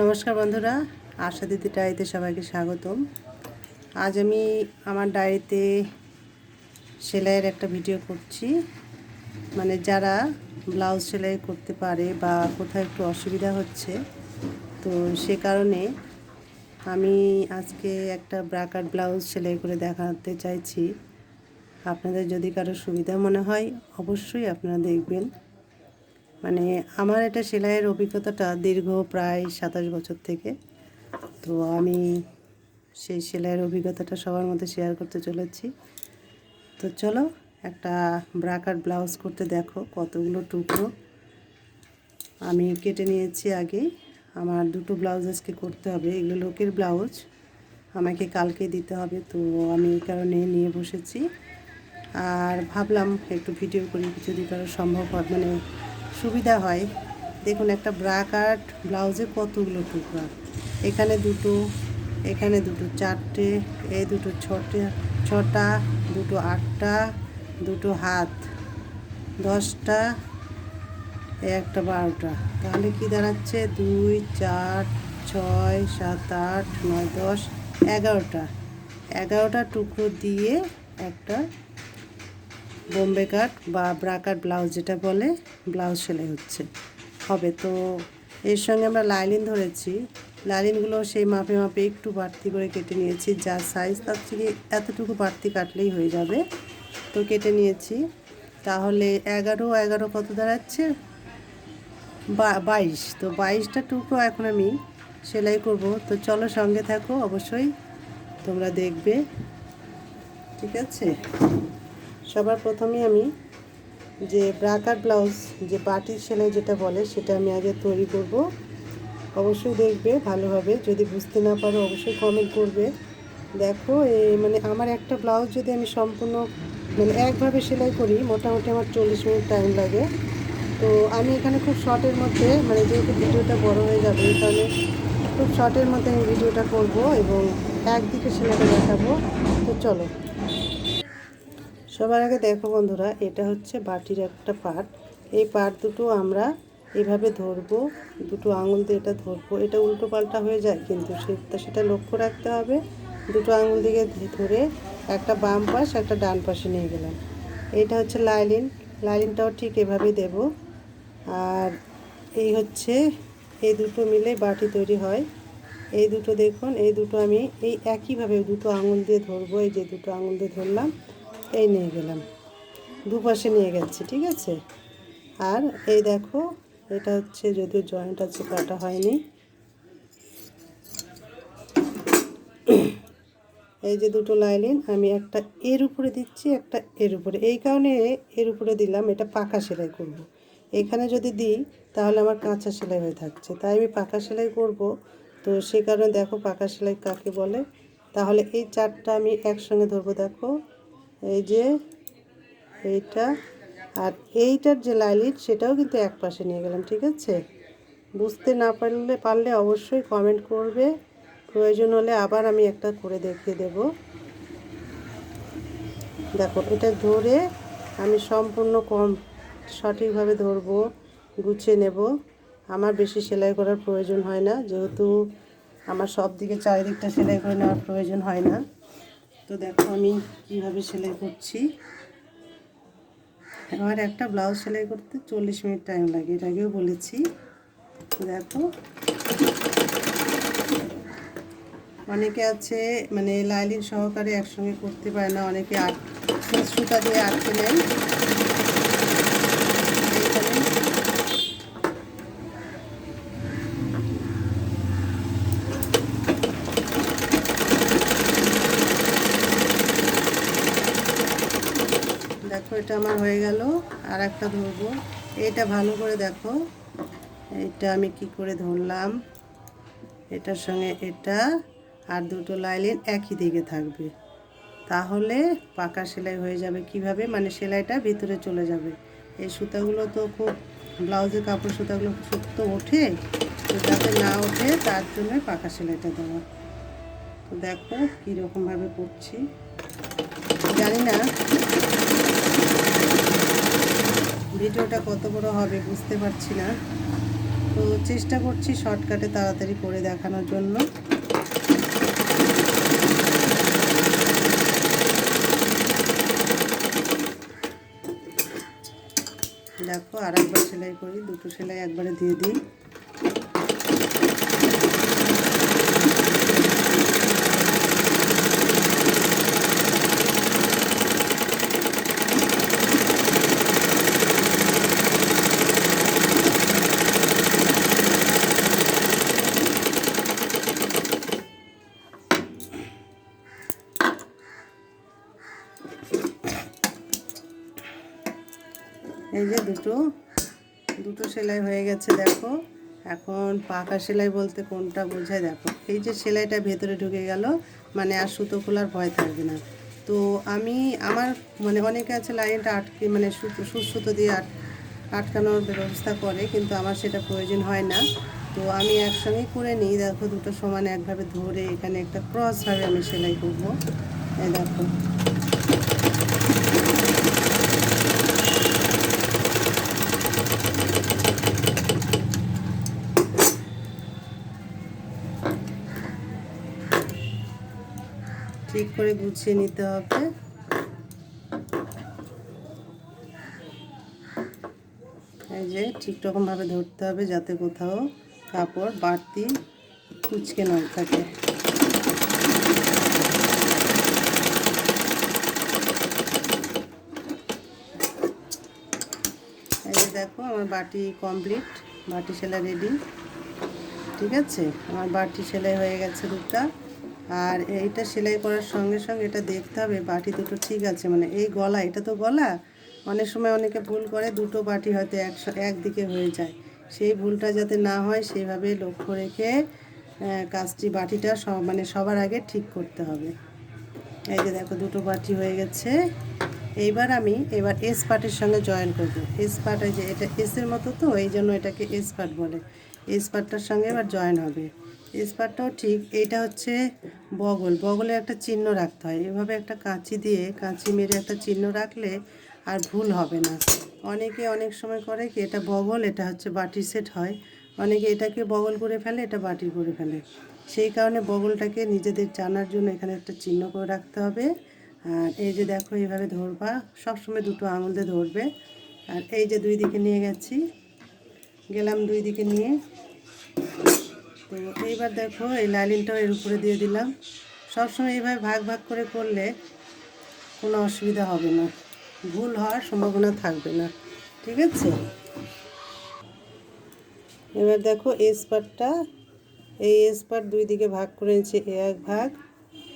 নমস্কার বন্ধুরা, আশা দিদি ডায়েরিতে সবাইকে স্বাগতম। আজ আমি আমার ডায়েরিতে সেলাইয়ের একটা ভিডিও করছি। মানে যারা ব্লাউজ সেলাই করতে পারে বা কোথাও একটু অসুবিধা হচ্ছে, তো সে কারণে আমি আজকে একটা ব্রাকার ব্লাউজ সেলাই করে দেখাতে চাইছি। আপনাদের যদি কারও সুবিধা মনে হয়, অবশ্যই আপনারা দেখবেন। মানে আমার এটা সেলাইয়ের অভিজ্ঞতাটা দীর্ঘ প্রায় সাতাশ বছর থেকে। তো আমি সেই সেলাইয়ের অভিজ্ঞতাটা সবার মধ্যে শেয়ার করতে চলেছি। তো চলো একটা ব্রাকার ব্লাউজ করতে দেখো, কতগুলো টুকরো। আমি কেটে নিয়েছি আগে। আমার দুটো ব্লাউজ আজকে করতে হবে। এগুলো লোকের ব্লাউজ আমাকে কালকে দিতে হবে। তো আমি এই কারণে নিয়ে বসেছি। আর ভাবলাম একটু ভিডিও করি যদি কারও সম্ভব হয়। মানে সুবিধা হয়। দেখুন একটা ব্রা কাট ব্লাউজে কতগুলো টুকরা। এখানে দুটো এখানে দুটো চারটে এই দুটো ছটে, ছটা, দুটো আটটা, দুটো হাত, দশটা একটা বারোটা। তাহলে কি দাঁড়াচ্ছে? দুই, চার, ছয়, সাত, আট, নয়, দশ, এগারোটা। এগারোটা টুকরো দিয়ে একটা বোম্বে কাট বা ব্রাকাট ব্লাউজ যেটা বলে, ব্লাউজ সেলাই হচ্ছে। হবে তো এর সঙ্গে আমরা লাইলিন ধরেছি। লাইলিনগুলো সেই মাপে মাপে একটু বাড়তি করে কেটে নিয়েছি। যা সাইজ তার থেকে এতটুকু বাড়তি কাটলেই হয়ে যাবে। তো কেটে নিয়েছি। তাহলে এগারো এগারো কত দাঁড়াচ্ছে? বাইশ। তো বাইশটা টুকরো এখন আমি সেলাই করব। তো চলো সঙ্গে থাকো, অবশ্যই তোমরা দেখবে। ঠিক আছে? সবার প্রথমে আমি যে ব্রাকার ব্লাউজ, যে পাটির সেলাই যেটা বলে, সেটা আমি আগে তৈরি করব। অবশ্যই দেখবে ভালোভাবে যদি বুঝতে না পারো, অবশ্যই কমেন্ট করবে। দেখো এই মানে আমার একটা ব্লাউজ যদি আমি সম্পূর্ণ মানে একভাবে সেলাই করি, মোটামুটি আমার চল্লিশ মিনিট টাইম লাগে। তো আমি এখানে খুব শর্টের মধ্যে মানে যেহেতু ভিডিওটা বড় হয়ে যাবে কারণে খুব শর্টের মধ্যে আমি ভিডিওটা করব এবং একদিকে সেলাইটা দেখাবো। তো চলো। সবার আগে দেখো বন্ধুরা, এটা হচ্ছে বাটির একটা পার্ট এই পার্ট দুটো আমরা এভাবে ধরবো, দুটো আঙুল দিয়ে এটা ধরবো। এটা উল্টো পাল্টা হয়ে যায়, কিন্তু সেটা সেটা লক্ষ্য রাখতে হবে। দুটো আঙুল দিকে ধরে একটা বাম পাশ, একটা ডান পাশে নিয়ে গেলাম। এটা হচ্ছে লাইলিন। লাইলিনটাও ঠিক এভাবে দেব। আর এই হচ্ছে, এই দুটো মিলে বাটি তৈরি হয়। এই দুটো দেখুন, এই দুটো আমি এই একইভাবে দুটো আঙুল দিয়ে ধরবো। এই যে দুটো আঙুল দিয়ে ধরলাম এই নিয়ে গেলাম। দুপাশে নিয়ে গেছি, ঠিক আছে? আর এই দেখো, এটা হচ্ছে যদিও জয়েন্ট আছে, কাটা হয়নি। এই যে দুটো লাইলিন আমি একটা এর উপরে দিচ্ছি, একটা এর উপরে। এই কারণে এর উপরে দিলাম, এটা পাকা সেলাই করব। এখানে যদি দিই, তাহলে আমার কাঁচা সেলাই হয়ে থাকছে। তাই আমি পাকা সেলাই করব। তো সে কারণে দেখো পাকা সেলাই কাকে বলে? তাহলে এই চারটা আমি একসঙ্গে ধরবো, দেখো। এই যে এইটা, আর এইটার যে লাইলিট, সেটাও কিন্তু এক পাশে নিয়ে গেলাম, ঠিক আছে? বুঝতে না পারলে পারলে অবশ্যই কমেন্ট করবে। প্রয়োজন হলে আবার আমি একটা করে দেখিয়ে দেব। দেখো, এটা ধরে আমি সম্পূর্ণ কম সঠিকভাবে ধরবো, গুছিয়ে নেব। আমার বেশি সেলাই করার প্রয়োজন হয় না, যেহেতু আমার সব দিকে চারিদিকটা সেলাই করে নেওয়ার প্রয়োজন হয় না। তো দেখো আমি কীভাবে সেলাই করছি। আমার একটা ব্লাউজ সেলাই করতে চল্লিশ মিনিট টাইম লাগে, এর আগেও বলেছি। দেখো। অনেকে আছে মানে লাইলিন সহকারে একসঙ্গে করতে পারে না, অনেকে আট সুতা দিয়ে আটকে নেন এইখানে দেখো, এটা আমার হয়ে গেল। আর একটা ধরবো। এটা ভালো করে দেখো। এটা আমি কি করে ধরলাম? এটার সঙ্গে এটা আর দুটো লাইলিন একই দিকে থাকবে। তাহলে পাকা সেলাই হয়ে যাবে কীভাবে? মানে সেলাইটা ভিতরে চলে যাবে। এই সুতাগুলো তো খুব, ব্লাউজের কাপড় সুতাগুলো শক্ত ওঠে। তো যাতে না ওঠে, তার জন্য পাকা সেলাইটা দেওয়া। তো দেখো কীরকমভাবে করছি। জানি না। ভিডিওটা কত বড় হবে বুঝতে পারছি না। তো চেষ্টা করছি শর্টকাটে তাড়াতাড়ি করে দেখানোর জন্য। দেখো আর একবার সেলাই করি, দুটো সেলাই একবারে দিয়ে দিই। এই যে দুটো দুটো সেলাই হয়ে গেছে, দেখো। এখন পাকা সেলাই বলতে কোনটা বোঝায়, দেখো। এই যে সেলাইটা ভেতরে ঢুকে গেল মানে আর সুতো খোলার ভয় থাকবে না। তো আমি, আমার মানে অনেকে আছে লাইনটা আটকে মানে সুতো সুতো দিয়ে আট, আটকানোর ব্যবস্থা করে, কিন্তু আমার সেটা প্রয়োজন হয় না। তো আমি একসঙ্গেই করে নিই, দেখো দুটো সমান একভাবে ধরে এখানে একটা ক্রসভাবে আমি সেলাই করব। এই দেখো। করে গুছিয়ে নিতে হবে। এই যে ঠিক রকমভাবে ধরতে হবে যাতে কোথাও কাপড়, বাড়তি কুচকে না থাকে। এই যে দেখো আমার বাটি কমপ্লিট, বাটি সেলাই রেডি। ঠিক আছে? আমার বাটি সেলাই হয়ে গেছে দুটা। আর এইটা সেলাই করার সঙ্গে সঙ্গে এটা দেখতে হবে, বাটি দুটো ঠিক আছে মানে এই গলা, এটা তো গলা। অনেক সময় অনেকে ভুল করে, দুটো বাটি হয়তো একশো একদিকে হয়ে যায়। সেই ভুলটা যাতে না হয় সেইভাবে লক্ষ্য রেখে কাজটি, বাটিটা মানে সবার আগে ঠিক করতে হবে। এই যে দেখো, দুটো বাটি হয়ে গেছে। এইবার আমি, এবার এস পার্টের সঙ্গে জয়েন করব। এস এই যে এটা এসের মতো তো, এই জন্য এটাকে এস পার্ট বলে। এস পার্টটার সঙ্গে এবার জয়েন হবে। এস পার্টটাও ঠিক এইটা হচ্ছে বগল। বগলে একটা চিহ্ন রাখতে হয়। এভাবে একটা কাঁচি দিয়ে, কাঁচি মেরে একটা চিহ্ন রাখলে আর ভুল হবে না। অনেকে অনেক সময় করে কি, এটা বগল, এটা হচ্ছে বাটি সেট হয়। অনেকে এটাকে বগল করে ফেলে, এটা বাটি করে ফেলে। সেই কারণে বগলটাকে নিজেদের জানার জন্য এখানে একটা চিহ্ন করে রাখতে হবে। আর এই যে দেখো, এইভাবে ধরবা। সবসময় দুটো আঙুল দিয়ে ধরবে। আর এই যে দুই দিকে নিয়ে গেছি। গেলাম দুই দিকে নিয়ে। এইবার দেখো এই লাইলিনটাও এর উপরে দিয়ে দিলাম। সবসময় এইভাবে ভাগ ভাগ করে করলে কোনো অসুবিধা হবে না। ভুল হওয়ার সম্ভাবনা থাকবে না। ঠিক আছে? এবার দেখো এই স্পারটা এই স্পার দুই দিকে ভাগ করে নিচ্ছে এ এক ভাগ।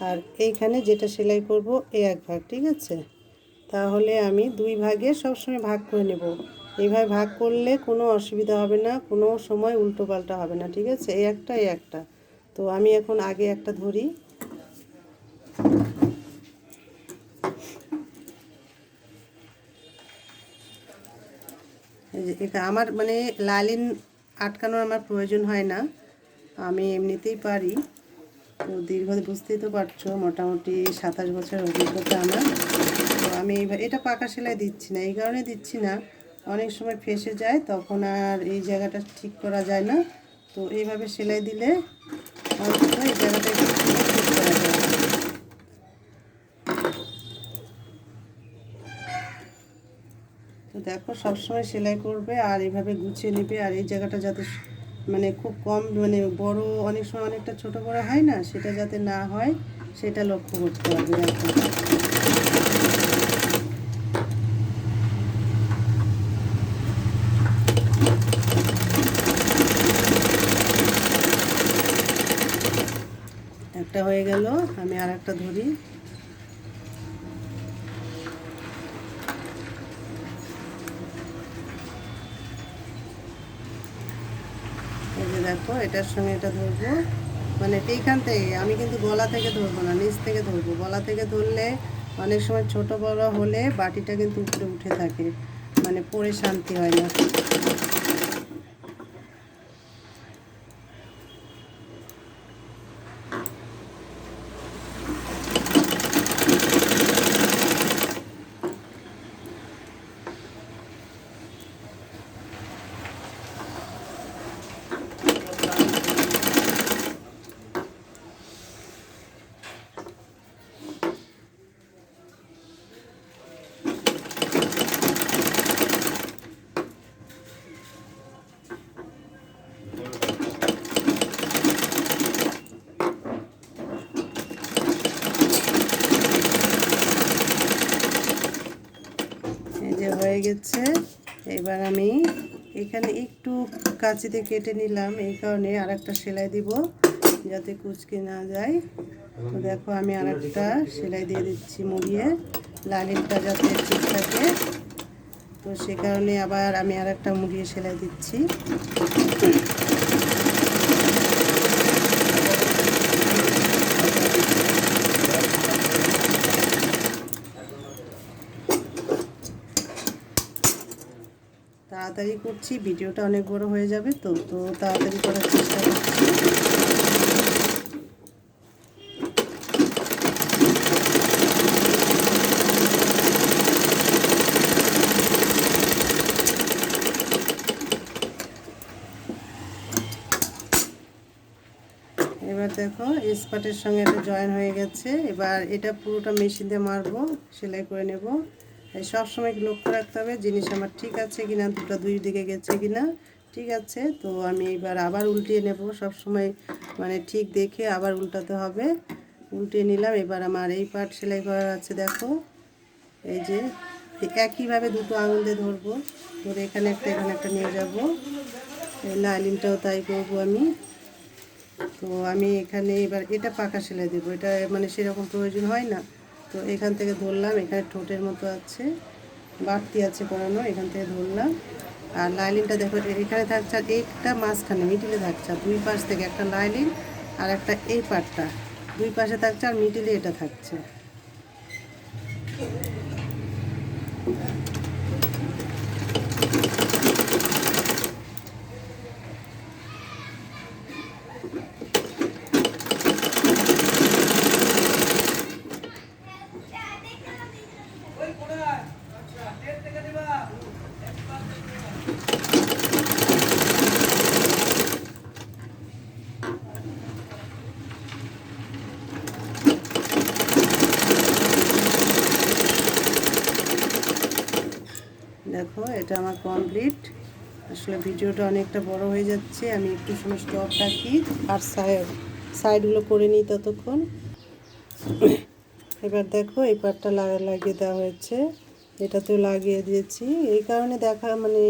আর এইখানে যেটা সেলাই করব, এ এক ভাগ। ঠিক আছে? তাহলে আমি দুই ভাগে সবসময় ভাগ করে নেব। এইভাবে ভাগ করলে কোনো অসুবিধা হবে না, কোনো সময় উল্টো পাল্টা হবে না, ঠিক আছে? এই একটা এই একটা। তো আমি এখন আগে একটা ধরি। এটা আমার মানে লালিন আটকানোর আমার প্রয়োজন হয় না, আমি এমনিতেই পারি। তো দীর্ঘ বুঝতেই তো পারছ, মোটামুটি সাতাশ বছর অভিজ্ঞতা আমার। তো আমি এটা পাকা সেলাই দিচ্ছি না, এই কারণে দিচ্ছি না। অনেক সময় ফেসে যায়, তখন আর এই জায়গাটা ঠিক করা যায় না। তো এইভাবে সেলাই দিলে এই জায়গাটা তো দেখো, সবসময় সেলাই করবে আর এইভাবে গুছিয়ে নেবে। আর এই জায়গাটা যাতে মানে খুব কম মানে বড়, অনেক সময় অনেকটা ছোট বড় হয় না, সেটা যাতে না হয়, সেটা লক্ষ্য করতে হবে। দেখো একটা হয়ে গেল, আমি আর একটা ধরি দেখো, এটার সঙ্গে এটা ধরবো। মানে এইখান থেকে, আমি কিন্তু গলা থেকে ধরবো না, নিচ থেকে ধরবো। গলা থেকে ধরলে অনেক সময় ছোট বড় হলে বাটিটা কিন্তু উপরে উঠে থাকে। মানে পরে শান্তি হয় না হয়েছে এবার আমি এখানে একটু কাঁচিতে কেটে নিলাম। এই কারণে আর একটা সেলাই দিব, যাতে কুচকে না যায়। তো দেখো আমি আর একটা সেলাই দিয়ে দিচ্ছি মুড়িয়ে। লালিনটা যাতে ঠিক থাকে। তো সে কারণে আবার আমি আর একটা মুড়িয়ে সেলাই দিচ্ছি। তাড়াতাড়ি করছি, ভিডিওটা অনেক বড় হয়ে যাবে, তো তো তাড়াতাড়ি করার চেষ্টা করছি। এবার দেখো স্পাটের সঙ্গে এটা জয়েন হয়ে গেছে, এবার এটা পুরোটা মেশিন দিয়ে মারবো, সেলাই করে নেব। সবসময় লক্ষ্য রাখতে হবে, জিনিস আমার ঠিক আছে কিনা, দুটো দুই দিকে গেছে কিনা, ঠিক আছে? তো আমি এবার আবার উল্টিয়ে নেব, সবসময় মানে ঠিক দেখে আবার উল্টাতে হবে। উল্টিয়ে নিলাম, এবার আমার এই পাট সেলাই করার আছে, দেখো। এই যে একইভাবে দুটো আঙুল দিয়ে ধরবো, ধরে এখানে একটা এখানে একটা নিয়ে যাব। এই লাইলিনটাও তাই করব আমি। তো আমি এখানে এবার এটা পাকা সেলাই দেবো, এটা মানে সেরকম প্রয়োজন হয় না। তো এখান থেকে ধরলাম, এখানে ঠোঁটের মতো আছে, বাড়তি আছে পরানো, এখান থেকে ধরলাম। আর লাইলিনটা দেখো এখানে থাকছে আর একটা মাঝখানে, মিডিলে থাকছে। দুই পাশ থেকে একটা লাইলিন আর একটা এই পাটটা। দুই পাশে থাকছে আর মিডিলে এটা থাকছে। দেখো, এটা আমার কমপ্লিট আসলে ভিডিওটা অনেকটা বড় হয়ে যাচ্ছে, আমি একটু সময় স্টপ রাখি। আর সাইড সাইডগুলো করে নিই ততক্ষণ। এবার দেখো, এই পাটটা লাগা লাগিয়ে দেওয়া হয়েছে। এটা তো লাগিয়ে দিয়েছি। এই কারণে দেখা মানে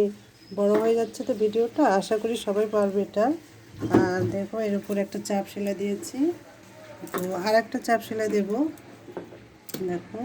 বড় হয়ে যাচ্ছে তো ভিডিওটা। আশা করি সবাই পারবে এটা। আর দেখো, এর উপর একটা চাপ সেলাই দিয়েছি। তো আর একটা চাপ সেলাই দেবো। দেখো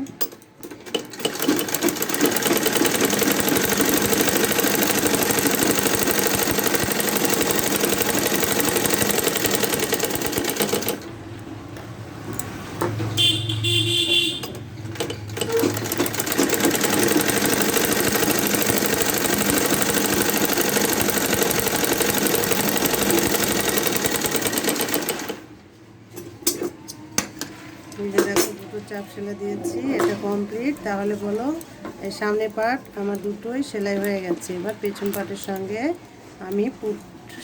এই যে দেখো দুটো চাপ সেলাই দিয়েছি, এটা কমপ্লিট তাহলে বলো, এই সামনে পার্ট আমার দুটোই সেলাই হয়ে গেছে। এবার পেছন পার্টের সঙ্গে আমি পুট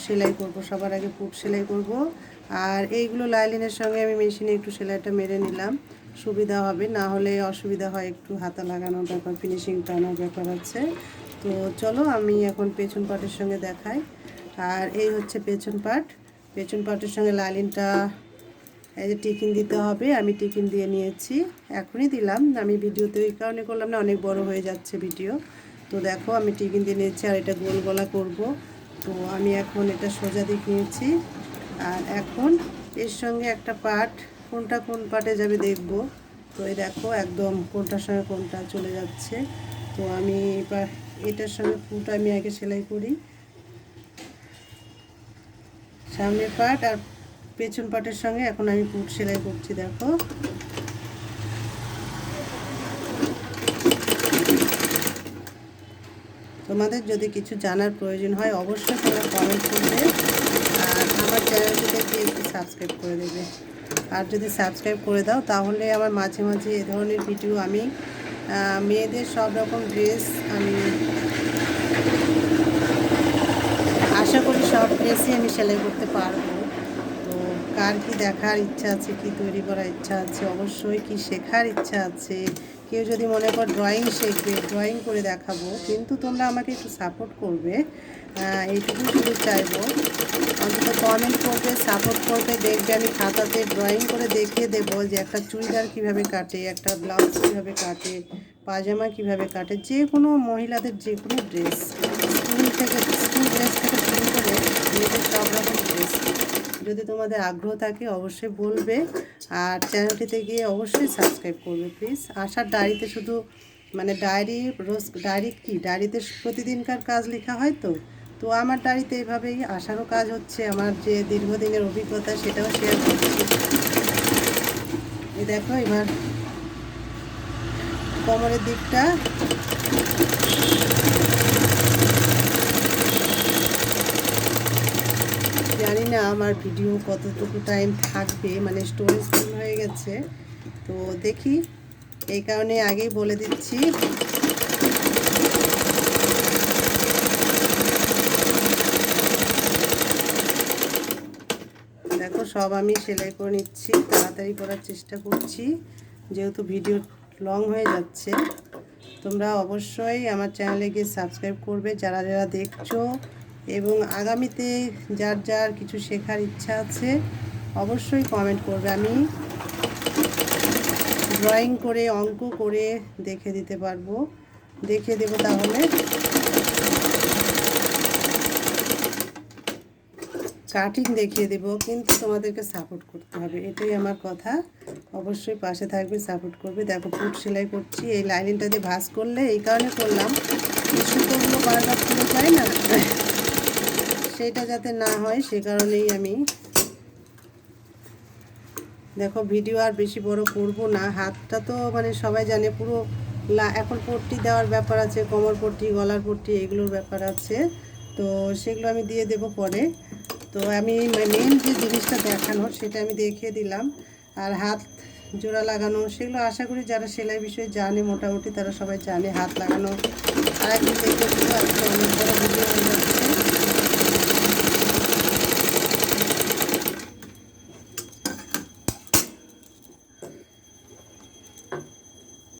সেলাই করব, সবার আগে পুট সেলাই করব। আর এইগুলো লাইলিনের সঙ্গে আমি মেশিনে একটু সেলাইটা মেরে নিলাম। সুবিধা হবে, না হলে অসুবিধা হয় একটু হাতা লাগানোর ব্যাপার ফিনিশিং টানোর ব্যাপার আছে। তো চলো, আমি এখন পেছন পার্টের সঙ্গে দেখাই। আর এই হচ্ছে পেছন পার্ট পেছন পার্টের সঙ্গে লাইলিনটা এই যে টিকিন দিতে হবে, আমি টিকিন দিয়ে নিয়েছি, এখনই দিলাম। আমি ভিডিওতে ওই কারণে করলাম না, অনেক বড় হয়ে যাচ্ছে ভিডিও তো দেখো, আমি টিকিন দিয়ে নিয়েছি আর এটা গোল গলা করব। তো আমি এখন এটা সোজা দিক নিয়েছি আর এখন এর সঙ্গে একটা পার্ট, কোনটা কোন পার্টে যাবে দেখব। তো এই দেখো, একদম কোনটার সঙ্গে কোনটা চলে যাচ্ছে। তো আমি এটার সঙ্গে ফুলটা আমি আগে সেলাই করি। সামনের পার্ট আর পেছন পাটের সঙ্গে এখন আমি পুট সেলাই করছি, দেখো। তোমাদের যদি কিছু জানার প্রয়োজন হয়, অবশ্যই তোমরা কমেন্ট করবে, আর আমার চ্যানেলটিকে একটু সাবস্ক্রাইব করে দেবে। আর যদি সাবস্ক্রাইব করে দাও, তাহলে আমার মাঝে মাঝে এ ধরনের ভিডিও আমি মেয়েদের সব রকম ড্রেস আমি আশা করি সব ড্রেসই আমি সেলাই করতে পারব। কার কি দেখার ইচ্ছা আছে, কি তৈরি করার ইচ্ছা আছে, অবশ্যই কি শেখার ইচ্ছা আছে। কেউ যদি মনে কর ড্রয়িং শিখবে ড্রয়িং করে দেখাবো, কিন্তু তোমরা আমাকে একটু সাপোর্ট করবে। এইটুকু শুধু চাইব। অন্তত কমেন্ট করবে সাপোর্ট করবে, দেখবে আমি খাতাতে ড্রয়িং করে দেখিয়ে দেবো যে একটা চুড়িদার কীভাবে কাটে, একটা ব্লাউজ কীভাবে কাটে পাজামা কীভাবে কাটে, যে কোনো মহিলাদের যে কোনো ড্রেস স্কুল থেকে, স্কুল ড্রেস থেকে শুরু করে মেয়েদের সব রকম ড্রেস যদি তোমাদের আগ্রহ থাকে অবশ্যই বলবে আর চ্যানেলটিতে গিয়ে অবশ্যই সাবস্ক্রাইব করবে প্লিজ আশার ডায়েরিতে শুধু মানে ডায়েরি রোজ ডায়েরি কি? ডায়েরিতে প্রতিদিনকার কাজ লেখা হয় তো? তো আমার ডায়েরিতে এভাবেই আশারও কাজ হচ্ছে, আমার যে দীর্ঘদিনের অভিজ্ঞতা সেটাও শেয়ার করছি। এই দেখো এবার কোমরের দিকটা। জানি না আমার ভিডিও কতটুকু টাইম থাকবে মানে স্টোরেজ ফুল হয়ে গেছে। তো দেখি, এই কারণে আগেই বলে দিচ্ছি। দেখো, সব আমি সেলাই করে নিচ্ছি, তাড়াতাড়ি করার চেষ্টা করছি, যেহেতু ভিডিও লং হয়ে যাচ্ছে। তোমরা অবশ্যই আমার চ্যানেলে গিয়ে সাবস্ক্রাইব করবে। যারা যারা দেখছ এবং আগামীতে যার যার কিছু শেখার ইচ্ছা আছে, অবশ্যই কমেন্ট করবে। আমি ড্রয়িং করে, অঙ্ক করে দেখে দিতে পারব। দেখে দেবো তাহলে। কাটিং দেখিয়ে দেব, কিন্তু তোমাদেরকে সাপোর্ট করতে হবে। এটাই আমার কথা। অবশ্যই পাশে থাকবে সাপোর্ট করবে। দেখো ফুট সেলাই করছি। এই লাইনিংটা দিয়ে ভাঁজ করলে, এই কারণে করলাম। সুতোগুলো বারবার খুলে যায় না? সেটা যাতে না হয়, সে কারণেই আমি দেখো ভিডিও আর বেশি বড় করব না। হাতটা তো মানে সবাই জানে, পুরো এখন পট্টি দেওয়ার ব্যাপার আছে, কোমর পট্টি, গলার পট্টি, এগুলোর ব্যাপার আছে। তো সেগুলো আমি দিয়ে দেব পরে। তো আমি মেন যে জিনিসটা দেখানোর সেটা আমি দেখিয়ে দিলাম। আর হাত জোড়া লাগানো, সেগুলো আশা করি যারা সেলাই বিষয়ে জানে, মোটামুটি তারা সবাই জানে। হাত লাগানো আর একদিন দেখতে অনেক বড় ভিডিও